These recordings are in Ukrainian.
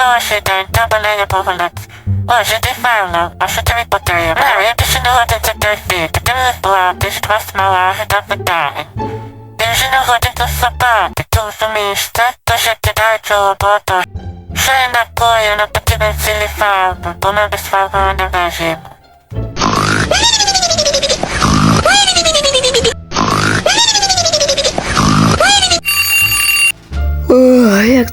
хороший день, треба нею погуляти. О, жити певно, а що тобі потрібно? Мам, я більше не годин це терпіти. Ти не платиш, два смалаги та питає. Ти вже не годин тут сапати. Ти розумієш це? Тож я кидаю цю роботу. Що я накою, не потрібен цілі фарби, бо ми без фарби не вижимо.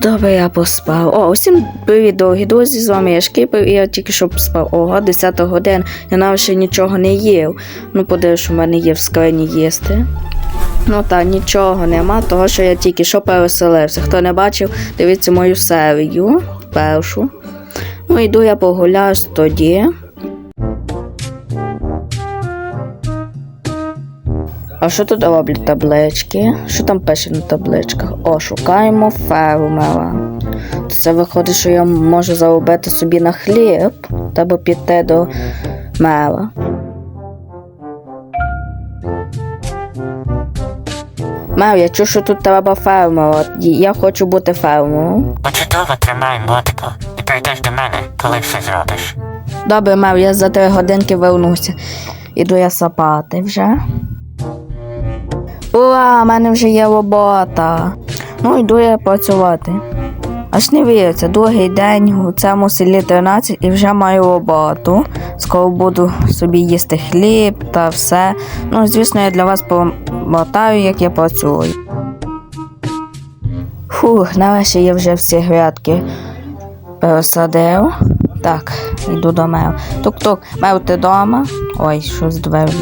Добре я поспав. О, усім привіт, дорогі друзі, з вами я Шкіпер, і я тільки що поспав. Ого, 10 годин, я навіть ще нічого не їв. Ну, подивись, що в мене є в скрині їсти. Ну та нічого нема, того що я тільки що переселився. Хто не бачив, дивіться мою серію першу. Ну, йду я погуляю тоді. А що тут роблять таблички? Що там пише на табличках? О, шукаємо фермера. То це виходить, що я можу заробити собі на хліб, треба піти до мера. Мер, я чую, що тут треба фермера. Я хочу бути фермером. О, чудово, тримай мотику, і прийдеш до мене, коли все зробиш. Добре, мер, я за три годинки вернуся. Іду я сапати вже. Ура, в мене вже є робота. Ну, йду я працювати. Аж не віриться, другий день у цьому селі 13 і вже маю роботу. Скоро буду собі їсти хліб та все. Ну, звісно, я для вас помотаю, як я працюю. Фух, нарешті я вже всі грядки пересадив. Так, йду до мев. Тук-тук, мев, ти дома? Ой, що з двері?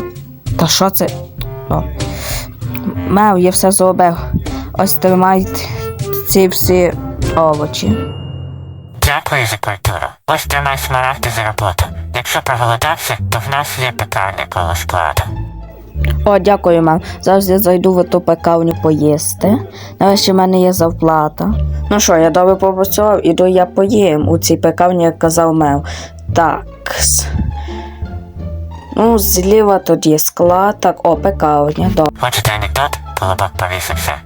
Та що це? О. Мев, я все зробив. Ось тримайте ці всі овочі. Дякую за культуру. Ось тримай смарагди за роботу. Якщо проголодався, то в нас є пекарня коло складу. О, дякую, мам. Зараз я зайду в ту пекавню поїсти. Нарешті в мене є зарплата. Ну що, я добре попрацював, іду я поїм у цій пекавні, як казав мев. Так. Ну, зліва тут є склад, так, о, пекавня, добре. Хочете анекдот? Повісився.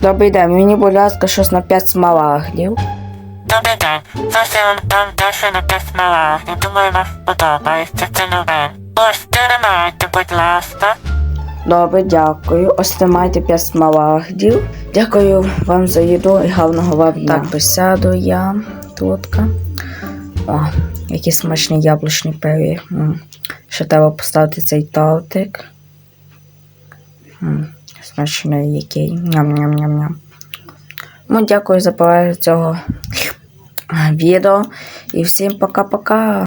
Добрий день, мені, будь ласка, щось на 5 смарагдів. Добрий день. Зараз я вам дам дещо на те смарагди. Думаю, вам сподобається. Це нове. Ось, тримайте, будь ласка. Добре, дякую. Ось тримайте 5 смарагдів. Дякую вам за їду і гарного вам дня. Так, присяду я тутка. О, які смачні яблучні пиріг. Ще треба поставити цей тортик. Смачний який. Ням-ням-ням-ням. Ну, дякую за перегляд цього відео. І всім пока-пока.